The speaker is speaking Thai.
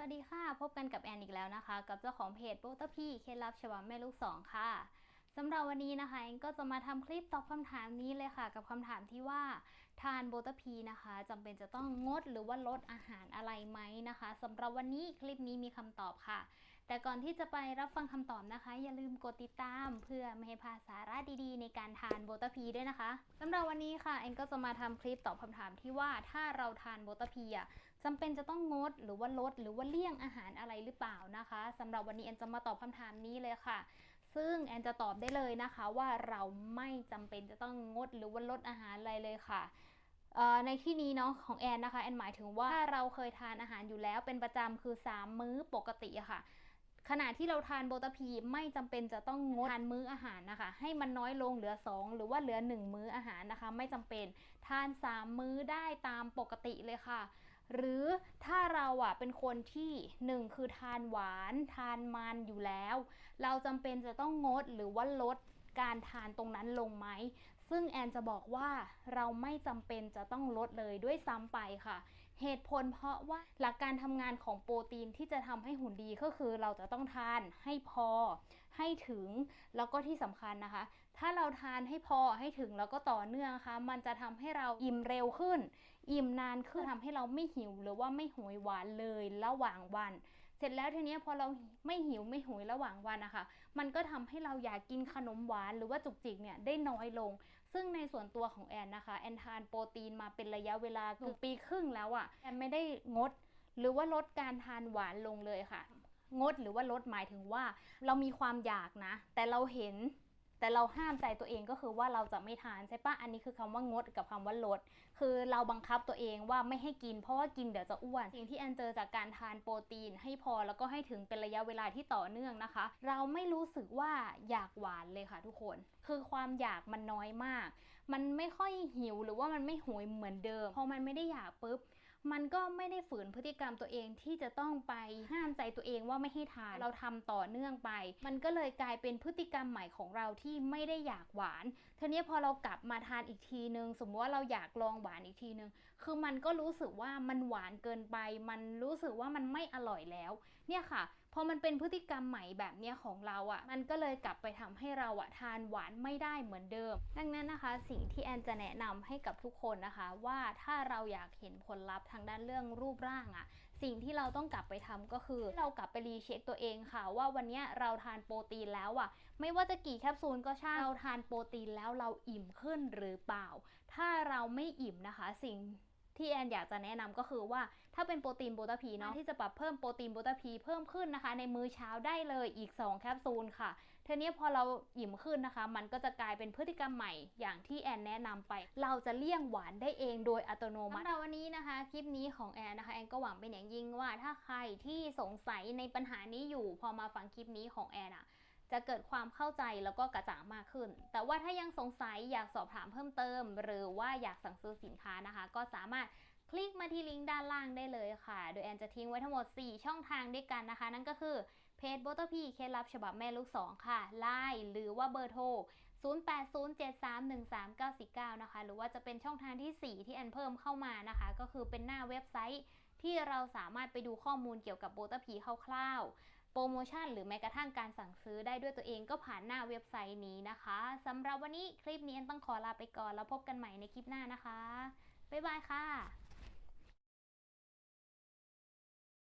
วัสดีค่ะ พบกันกับแอนอีกแล้วนะคะ กับเจ้าของเพจโบตพี่เคล็ดลับฉบับแม่ลูกสองค่ะสำหรับวันนี้นะคะแอนก็จะมาทำคลิปตอบคำถามนี้เลยค่ะ กับคำถามที่ว่าทานโบตพีนะคะจำเป็นจะต้องงดหรือว่าลดอาหารอะไรไหมนะคะสำหรับวันนี้คลิปนี้มีคำตอบค่ะ แต่ก่อนที่จะไปรับฟังคำตอบนะคะ อย่าลืมกดติดตามเพื่อไม่ให้พลาดสาระดีๆ ในการทานโบตพีด้วยนะคะสำหรับวันนี้ค่ะแอนก็จะมาทำคลิปตอบคำถามที่ว่าถ้าเราทานโบตพีอะ จำเป็นจะต้องงดหรือว่าลด หรือว่าเลี่ยงอาหารอะไรหรือเปล่านะคะสำหรับวันนี้แอนจะมาตอบคำถามนี้เลยค่ะ ซึ่งแอนจะตอบได้เลยนะคะว่าเราไม่จำเป็นจะต้องงดหรือว่าลดอาหารอะไรเลยค่ะในที่นี้เนาะของแอนนะคะแอนหมายถึงว่าถ้าเราเคยทานอาหารอยู่แล้วเป็นประจำคือ 3 มื้อปกติอะค่ะขณะที่เราทานโบตาพีไม่จำเป็นจะต้องงดทานมื้ออาหารนะคะ ให้มันน้อยลงเหลือ 2 หรือว่าเหลือ 1 มื้ออาหารนะคะ ไม่จำเป็นทาน 3 มื้อได้ตามปกติเลยค่ะ หรือถ้าเราอะเป็นคนที่หนึ่งคือทานหวานทานมันอยู่แล้ว เราจำเป็นจะต้องงดหรือว่าลดการทานตรงนั้นลงไหมซึ่งแอนจะบอกว่าเราไม่จำเป็นจะต้องลดเลยด้วยซ้ำไปค่ะ เหตุผลเพราะว่าหลักการทำงานของโปรตีนที่จะทำให้หุ่นดีก็คือเราจะต้องทานให้พอ ให้ถึงแล้วก็ที่สำคัญนะคะ ถ้าเราทานให้พอให้ถึงแล้วก็ต่อเนื่องค่ะ มันจะทำให้เราอิ่มเร็วขึ้น อิ่มนานขึ้นทำให้เราไม่หิวหรือว่าไม่หวยหวานเลยระหว่างวัน เสร็จแล้วทีนี้พอเราไม่หิวไม่หวยระหว่างวันนะคะมันก็ทำให้เราอยากกินขนมหวานหรือว่าจุกจิกเนี่ยได้น้อยลง ซึ่งในส่วนตัวของแอนนะคะแอนทานโปรตีนมาเป็นระยะเวลาเกือบปีครึ่งแล้วอะ่ะแอนไม่ได้งด หรือว่าลดการทานหวานลงเลยค่ะงดหรือว่าลดหมายถึงว่า เรามีความอยากนะ แต่เราเห็น แต่เราห้ามใจตัวเองก็คือว่าเราจะไม่ทานใช่ปะอันนี้คือคำว่างดกับคำว่าลด คือเราบังคับตัวเองว่าไม่ให้กิน เพราะว่ากินเดี๋ยวจะอ้วน สิ่งที่แอนเจอจากการทานโปรตีน ให้พอแล้วก็ให้ถึงเป็นระยะเวลาที่ต่อเนื่องนะคะ เราไม่รู้สึกว่าอยากหวานเลยค่ะทุกคน คือความอยากมันน้อยมาก มันไม่ค่อยหิวหรือว่ามันไม่หวยเหมือนเดิม พอมันไม่ได้อยากปุ๊บ มันก็ไม่ได้ฝืนพฤติกรรมตัวเองที่จะต้องไปห้ามใจตัวเองว่าไม่ให้ทานเราทำต่อเนื่องไป มันก็เลยกลายเป็นพฤติกรรมใหม่ของเราที่ไม่ได้อยากหวานทีนี้พอเรากลับมาทานอีกทีนึง สมมติว่าเราอยากลองหวานอีกทีนึง คือมันก็รู้สึกว่ามันหวานเกินไป มันรู้สึกว่ามันไม่อร่อยแล้ว เนี่ยค่ะพอมันเป็นพฤติกรรมใหม่แบบเนี้ยของเราอะ่ะ มันก็เลยกลับไปทำให้เราอะทานหวานไม่ได้เหมือนเดิม ดังนั้นนะคะ สิ่งที่แอนจะแนะนำให้กับทุกคนนะคะ ว่าถ้าเราอยากเห็นผลลัพธ์ทางด้านเรื่องรูปร่างอะ่ะ สิ่งที่เราต้องกลับไปทำก็คือ เรากลับไปรีเช็คตัวเองค่ะ ว่าวันนี้เราทานโปรตีนแล้วอะ่ะ ไม่ว่าจะกี่แคปซูลก็ช่างเราทานโปรตีนแล้วเราอิ่มขึ้นหรือเปล่า ถ้าเราไม่อิ่มนะคะ สิ่ง ที่แอนอยากจะแนะนำก็คือว่าถ้าเป็นโปรตีนโบตาพีเนาะที่จะปรับเพิ่มโปรตีนโบตาพีเพิ่มขึ้นนะคะ ในมื้อเช้าได้เลยอีก 2 แคปซูลค่ะเทีนี้พอเราอิ่มขึ้นนะคะ มันก็จะกลายเป็นพฤติกรรมใหม่อย่างที่แอนแนะนำไป เราจะเลี่ยงหวานได้เองโดยอัตโนมัติสำหรับวันนี้นะคะ คลิปนี้ของแอนนะคะแอนก็หวังเป็นอย่างยิ่งว่าถ้าใครที่สงสัยในปัญหานี้อยู่พอมาฟังคลิปนี้ของแอนอะ จะเกิดความเข้าใจแล้วก็กระจ่างมากขึ้น แต่ว่าถ้ายังสงสัยอยากสอบถามเพิ่มเติม หรือว่าอยากสั่งซื้อสินค้านะคะ ก็สามารถคลิกมาที่ลิงก์ด้านล่างได้เลยค่ะ โดยแอนจะทิ้งไว้ทั้งหมด 4 ช่องทางด้วยกันนะคะ นั่นก็คือเพจโบตพีเคล็ดลับฉบับแม่ลูก 2 ค่ะ ไลน์หรือว่าเบอร์โทร 0807313949 นะคะ หรือว่าจะเป็นช่องทางที่ 4 ที่แอนเพิ่มเข้ามานะคะ ก็คือเป็นหน้าเว็บไซต์ที่เราสามารถไปดูข้อมูลเกี่ยวกับโบตพีคร่าวๆ โปรโมชั่นหรือแม้กระทั่งการสั่งซื้อได้ด้วยตัวเองก็ผ่านหน้าเว็บไซต์นี้นะคะสำหรับวันนี้คลิปนี้แอนต้องขอลาไปก่อนแล้วพบกันใหม่ในคลิปหน้านะคะบ๊ายบายค่ะ